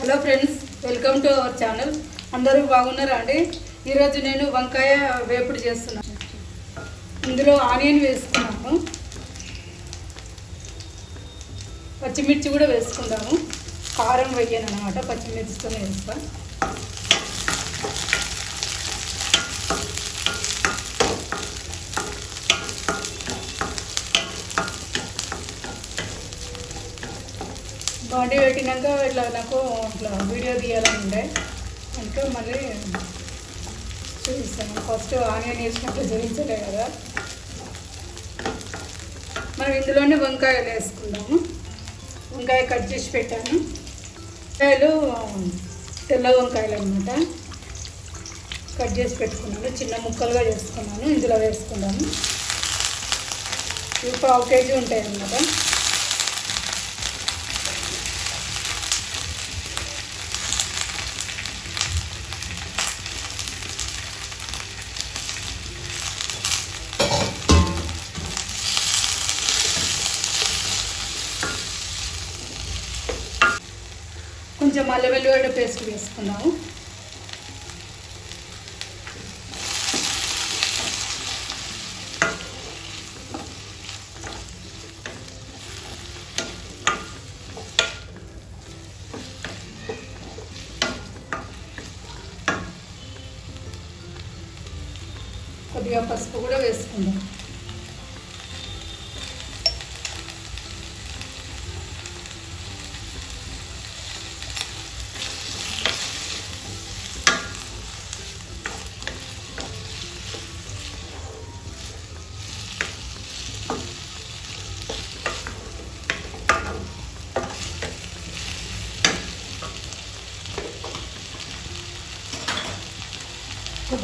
Hello friends welcome to our channel. అందరూ బాగున్నారా అండి? ఈరోజు నేను వంకాయ వేపుడు చేస్తున్నాను ఇందులో ఆనియన్ వేసుకున్నాము. పచ్చిమిర్చి కూడా వేసుకుందాము. కారం వేయను అనమాట పచ్చిమిర్చితో వేస్తాను వండి పెట్టినాక ఇట్లా నాకు ఇట్లా వీడియో తీయాలని ఉండే. అందుకే మళ్ళీ చూపిస్తాను. ఫస్ట్ ఆనియన్ వేసినప్పుడు చూపించలే కదా. మనం ఇందులోనే వంకాయలు వేసుకుందాము. వంకాయ కట్ చేసి పెట్టాను. వంకాయలు తెల్ల వంకాయలు అనమాట కట్ చేసి పెట్టుకున్నాను. చిన్న ముక్కలుగా చేసుకున్నాను. ఇందులో వేసుకున్నాను ఇవి పావు కేజీ ఉంటాయి అన్నమాట కొంచెం అల్లం వెల్లిగడ్డ పేస్ట్ వేసుకున్నాము కొద్దిగా పసుపు కూడా వేసుకుందాం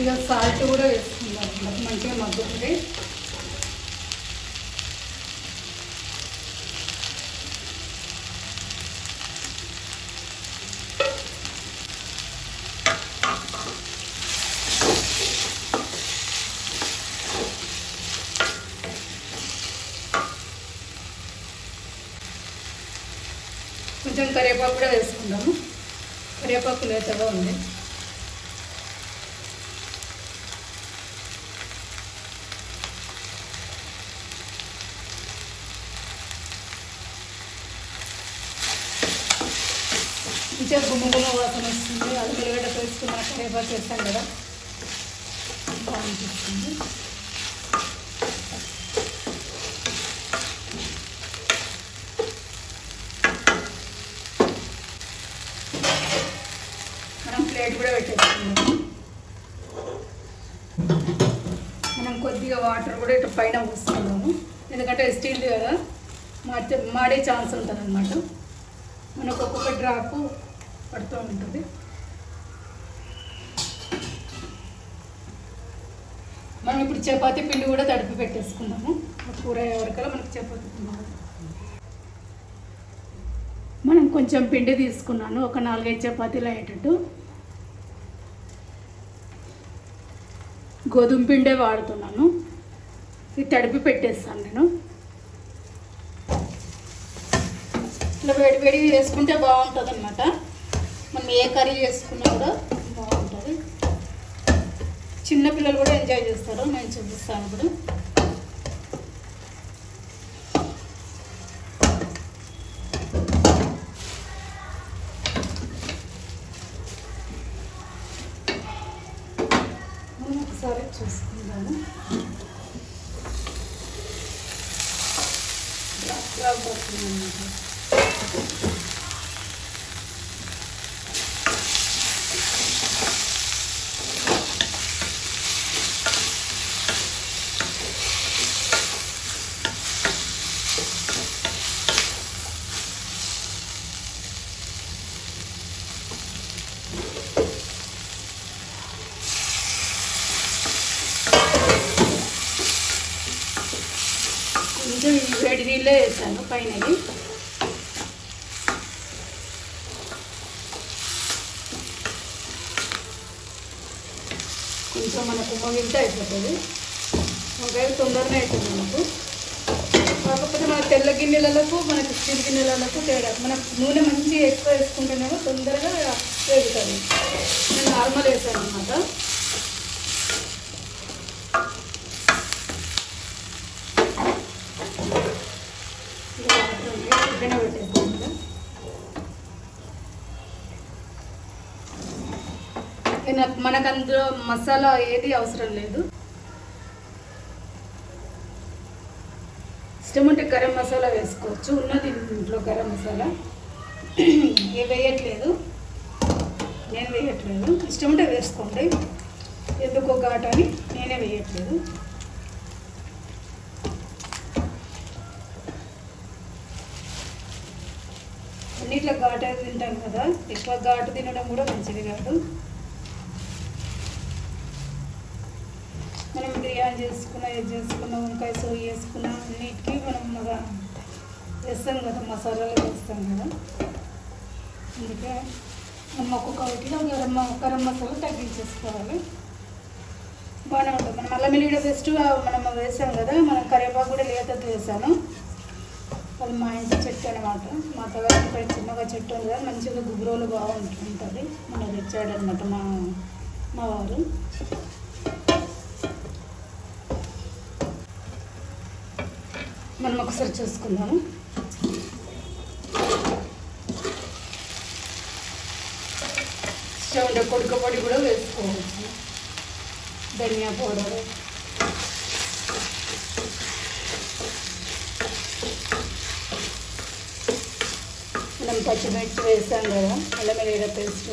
కొద్దిగా సాల్ట్ కూడా వేసుకుందాం. మంచిగా మగ్గుతుంది. కొంచెం కరివేపాకు కూడా వేసుకుందాము. కరివేపాకు లేతగా ఉంది మంచిగా గుమ్మ గుమ్మ వాసన వస్తుంది అది వెలుగడ్డ పేపర్ చేస్తాం కదా. బాగుంటుంది. మనం ప్లేట్ కూడా పెట్టేసుకుందాం. మనం కొద్దిగా వాటర్ కూడా ఇటు పైన పోసుకుందాము. ఎందుకంటే స్టీల్ కదా మాడే మాడే ఛాన్స్ ఉంటుంది అనమాట మనకు ఒక్కొక్క డ్రాప్ పడుతూ ఉంటుంది. ఇప్పుడు చపాతి పిండి కూడా తడిపి పెట్టేసుకుందాము. కూర అయ్యే వరకల్లా మనకు చపాతీ పిండి మనం కొంచెం పిండి తీసుకున్నాను. ఒక నాలుగైదు చపాతీలు అయ్యేటట్టు. గోధుమ పిండే వాడుతున్నాను. ఇది తడిపి పెట్టేస్తాను నేను. ఇట్లా వేడి వేడి చేసుకుంటే బాగుంటుంది అనమాట మనం ఏ కర్రీ చేసుకున్నా కూడా చిన్నపిల్లలు కూడా ఎంజాయ్ చేస్తారు నేను చూపిస్తాను ఇప్పుడు మనం ఒకసారి చూసుకుందాము డ్రాప్ డ్రాప్ పడుతుంది అన్నమాట కొంచెం ఈ వేడి నీళ్ళే వేసాను పైన కొంచెం మనకు మగిలితే అయిపోతుంది. వంకాయ తొందరనే అవుతుంది మనకు. కాకపోతే మన తెల్ల గిన్నెలకు మనకి స్టీల్ గిన్నెలకు తేడా. మన నూనె మంచి ఎక్కువ వేసుకుంటేనేమో తొందరగా వేగుతుంది నేను నార్మల్ వేసాను అనమాట మనకు అందులో మసాలా ఏది అవసరం లేదు. ఇష్టం ఉంటే గరం మసాలా వేసుకోవచ్చు. ఉన్నది ఇంట్లో గరం మసాలా. ఏ వేయట్లేదు. నేను వేయట్లేదు. ఇష్టం ఉంటే వేసుకోండి. ఎందుకో ఘాట్ అని నేనే వేయట్లేదు. అన్నిట్లో ఘాటు తింటాం కదా. ఎక్కువ ఘాటు తినడం కూడా మంచిది కాదు. మనం చేసుకున్న ఇది చేసుకున్న వంకాయ సోయి వేసుకున్న అన్నిటికీ మనం మగా వేస్తాం కదా మసాలాలు వేస్తాం కదా. అందుకే మనం ఒక్కొక్క వాటిలో గరం గరం మసాలా తగ్గించేసుకోవాలి. బాగానే ఉంటుంది. మనం అల్లం ఎల్లిగడ్డ పేస్ట్ మనం వేసాం కదా మనం కరివేపాకు కూడా లేతది వేసాను. అది మా ఇంటి చెట్టు అనమాట మా అత్తగారి చిన్నగా చెట్టు ఉంది కదా మంచిగా గుబురోలు బాగుంటుంటుంది. మనం తెచ్చాడనమాట మా మా వారు. మనం ఒకసారి చూసుకుందాము. స్టవ్ కొడుక పొడి కూడా వేసుకోవచ్చు. ధనియా పౌడర్. మనం పచ్చిమిర్చి వేసాం కదా అల్లం వెల్లిగడ్డ పేస్ట్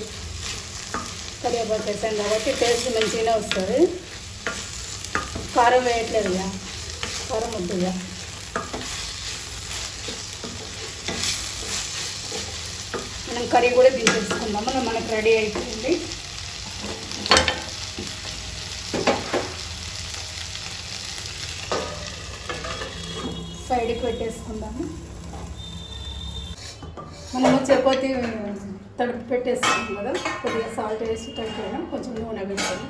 కరివేపాకు వేసాం కాబట్టి టేస్ట్ మంచిగానే వస్తుంది. కారం వేయట్లేదు కారం వద్దుగా ఇక మనం కర్రీ కూడా తీసేసుకుందాము మనం మనకు రెడీ అయిపోయింది. సైడ్కి పెట్టేసుకుందాము. మనము చపాతి తడుపు పెట్టేసుకున్నాం కదా. కొద్దిగా సాల్ట్ వేసి తడిపేయడం కొంచెం నూనె పెట్టాను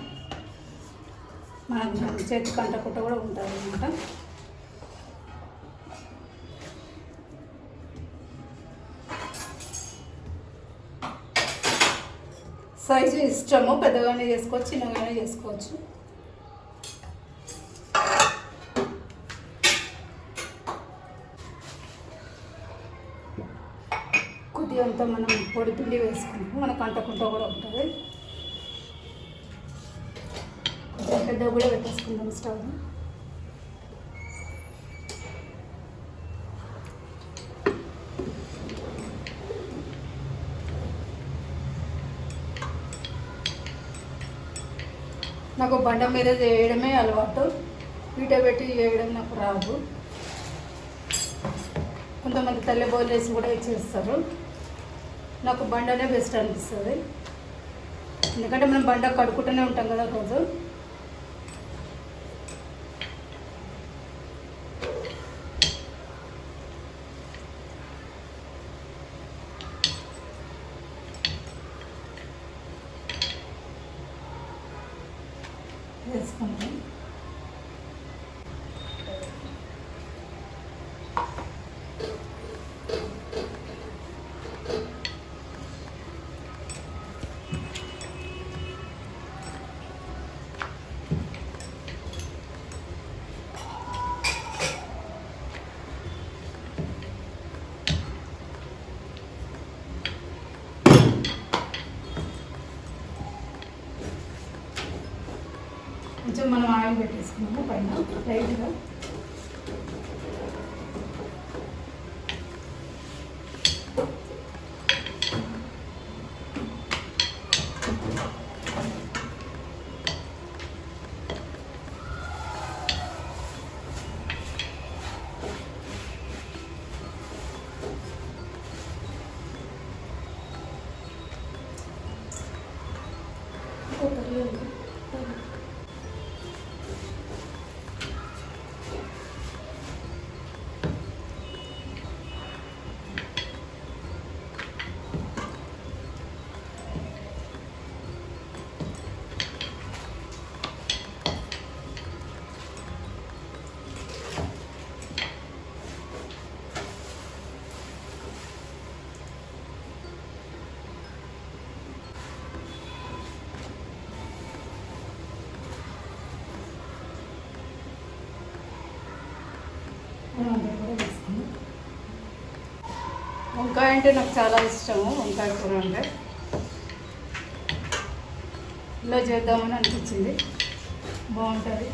మన చేతి కంటకుట్ట కూడా ఉంటుంది అనమాట సైజు ఇష్టము పెద్దగానే చేసుకోవచ్చు చిన్నగానే చేసుకోవచ్చు. కొద్దిగా అంతా మనం పొడి పిండి వేసుకుంటాం మనకు అంటకుంటా కూడా ఉంటుంది. కొంచెం కూడా పెట్టేసుకుంటాం స్టవ్. నాకు బండ మీద చేయడమే అలవాటు. పీట పెట్టి చేయడం నాకు రాదు. కొంతమంది తల్లి బోలేసి కూడా చేస్తారు. నాకు బండనే బెస్ట్ అనిపిస్తుంది. ఎందుకంటే మనం బండ కడుక్కుంటూనే ఉంటాం కదా రోజు. వేసుకుంటాం కొంచెం మనం ఆయిల్ పెట్టేసుకున్నాము పైన లైట్గా. కొబ్బరి వంకాయ అంటే నాకు చాలా ఇష్టము వంకాయ కూర అంటే. ఇలా చేద్దామని అనిపించింది. బాగుంటుంది.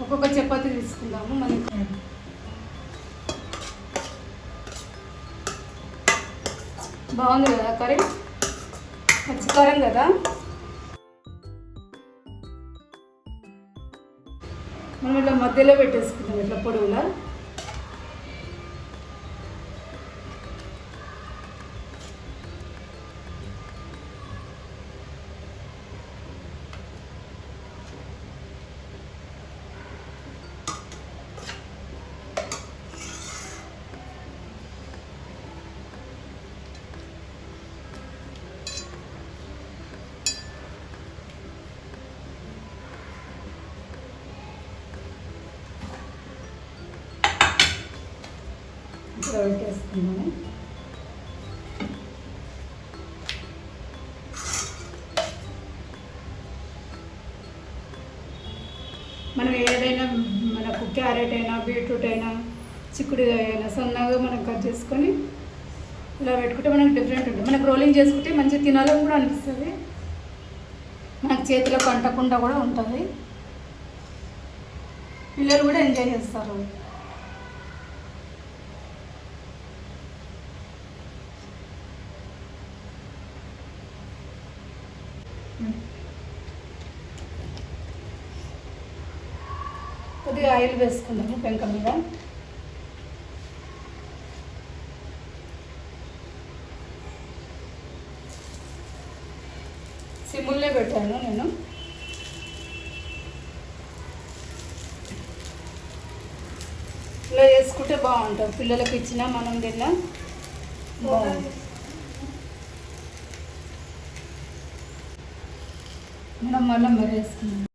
ఒక్కొక్క చపాతీ తీసుకుందాము మనకి బాగుంది కదా కర్రీ? పచ్చికారం కదా? మనం ఇట్లా మధ్యలో పెట్టేసుకుందాం ఇట్లా పొడవులా ఇట్లా పెట్టేసుకున్నాము మనం ఏదైనా మనకు క్యారెట్ అయినా బీట్రూట్ అయినా చిక్కుడుగా అయినా సన్నగా మనం కట్ చేసుకొని ఇలా పెట్టుకుంటే మనకు డిఫరెంట్ ఉంటుంది. మనకు రోలింగ్ చేసుకుంటే మంచిగా తినాలని కూడా అనిపిస్తుంది. మనకు చేతిలో పంటకుండా కూడా ఉంటుంది. పిల్లలు కూడా ఎంజాయ్ చేస్తారు కొద్దిగా ఆయిల్ వేసుకుందాము పెంక మీద. సిమ్ముల్లే పెట్టాను నేను. ఇలా వేసుకుంటే బాగుంటుంది. పిల్లలకి ఇచ్చినా మనం తిన్నా బాగుంటుంది. మనం మళ్ళీ మరి వేసుకున్నాం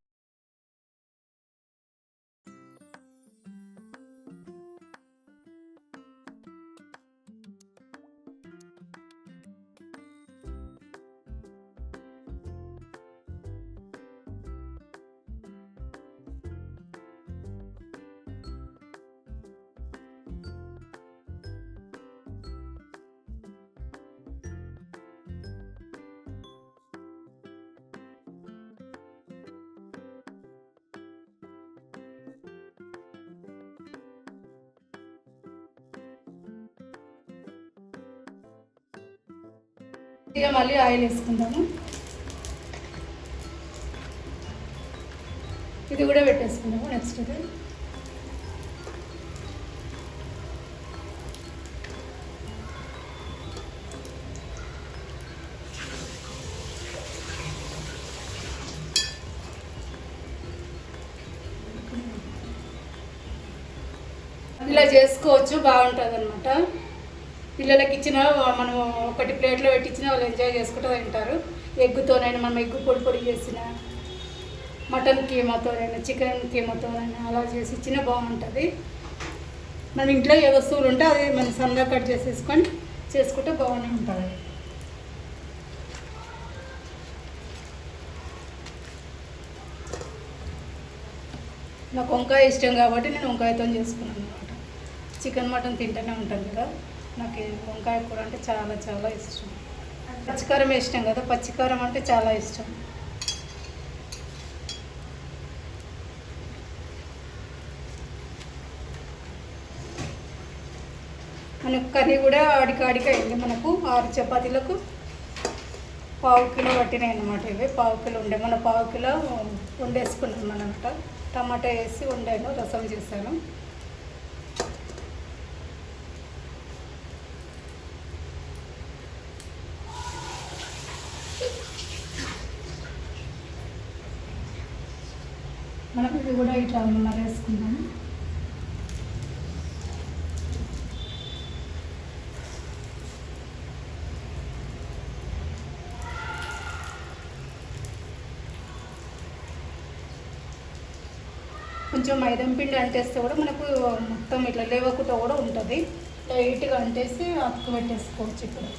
ఇక మళ్ళీ ఆయిల్ వేసుకుందాము. ఇది కూడా పెట్టేసుకుందాము నెక్స్ట్ ఇది. ఇలా చేసుకోవచ్చు బాగుంటుంది అనమాట పిల్లలకి ఇచ్చినా మనం ఒకటి ప్లేట్లో పెట్టించిన వాళ్ళు ఎంజాయ్ చేసుకుంటూ తింటారు. ఎగ్గుతోనైనా మనం ఎగ్గు పొడి పొడి చేసిన మటన్ కీమాతోనైనా చికెన్ కీమాతోనైనా అలా చేసి ఇచ్చిన బాగుంటుంది. మనం ఇంట్లో ఏ వస్తువులు ఉంటే అది మనం సన్నగా కట్ చేసేసుకొని చేసుకుంటే బాగానే ఉంటుంది. నాకు వంకాయ ఇష్టం కాబట్టి నేను వంకాయతో చేసుకున్నాను అనమాట చికెన్ మటన్ తింటూనే ఉంటాను కదా. నాకు వంకాయ కూర అంటే చాలా చాలా ఇష్టం. పచ్చికారం ఇష్టం కదా పచ్చికారం అంటే చాలా ఇష్టం. మనకు కర్రీ కూడా ఆడికాడికి అయింది. మనకు ఆరు చపాతీలకు పావు కిలో పట్టినాయి అనమాట ఇవి. పావు కిలో ఉండే మన పావు కిలో వండేసుకున్నాం అనమాట టమాటా వేసి వండాను రసం చేశాను మనం ఇది వేసుకుందాము కొంచెం మైదం పిండి అంటేస్తే కూడా మనకు మొత్తం ఇట్లా లేవకుండా కూడా ఉంటుంది. లైట్గా అంటేసి అతుకు పెట్టేసుకోవచ్చు ఇప్పుడు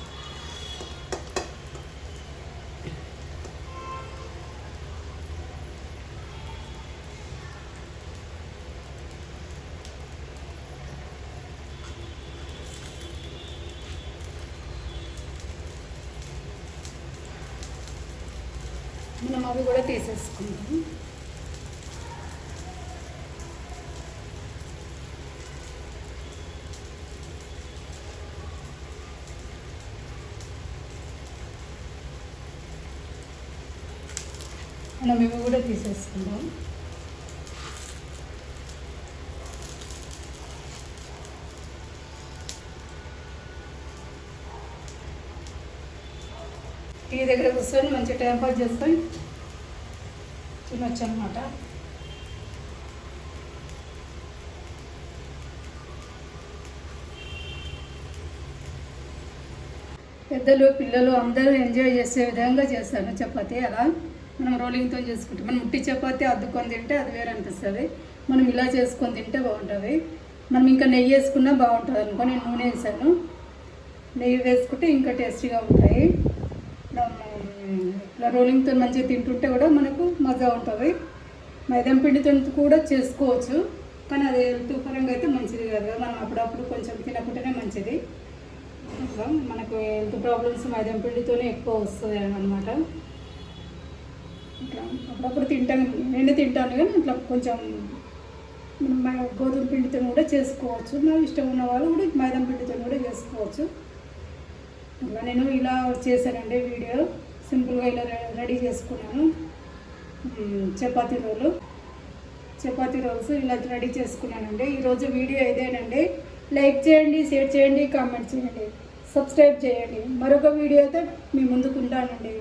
మనం అవి కూడా తీసేసుకుంటాం మనం ఇవి కూడా తీసేసుకుందాం. టీ దగ్గర కూర్చొని మంచి టైం పాస్ చేసుకొని తినొచ్చు అనమాట పెద్దలు పిల్లలు అందరూ ఎంజాయ్ చేసే విధంగా చేస్తాను చపాతి అలా మనం రోలింగ్తో చేసుకుంటాం మనం ముట్టి చపాతీ అద్దుకొని తింటే అది వేరే అనిపిస్తుంది. మనం ఇలా చేసుకొని తింటే బాగుంటుంది. మనం ఇంకా నెయ్యి వేసుకున్నా బాగుంటుంది అనుకో నేను నూనె వేసాను. నెయ్యి వేసుకుంటే ఇంకా టేస్టీగా ఉంటాయి. ఇట్లా రోలింగ్తో మంచిగా తింటుంటే కూడా మనకు మజా ఉంటుంది. మైదం పిండితో కూడా చేసుకోవచ్చు. కానీ అది హెల్త్ పరంగా అయితే మంచిది కాదు కదా. మనం అప్పుడప్పుడు కొంచెం తినకుంటేనే మంచిది. మనకు హెల్త్ ప్రాబ్లమ్స్ మైదం పిండితోనే ఎక్కువ వస్తుంది అనమాట ఇట్లా అప్పుడప్పుడు తింటాను నేను తింటాను కానీ ఇట్లా కొంచెం గోధుమ పిండితో కూడా చేసుకోవచ్చు. నాకు ఇష్టం ఉన్న వాళ్ళు కూడా మైదం పిండితో కూడా చేసుకోవచ్చు. నేను ఇలా చేశానండి వీడియో. సింపుల్గా ఇలా రెడీ చేసుకున్నాను. చపాతీ రోలు. చపాతీ రోల్స్ ఇలా రెడీ చేసుకున్నానండి. ఈరోజు వీడియో ఇదేనండి. లైక్ చేయండి షేర్ చేయండి కామెంట్ చేయండి. సబ్స్క్రైబ్ చేయండి. మరొక వీడియోతో మీ ముందుకు ఉంటానండి.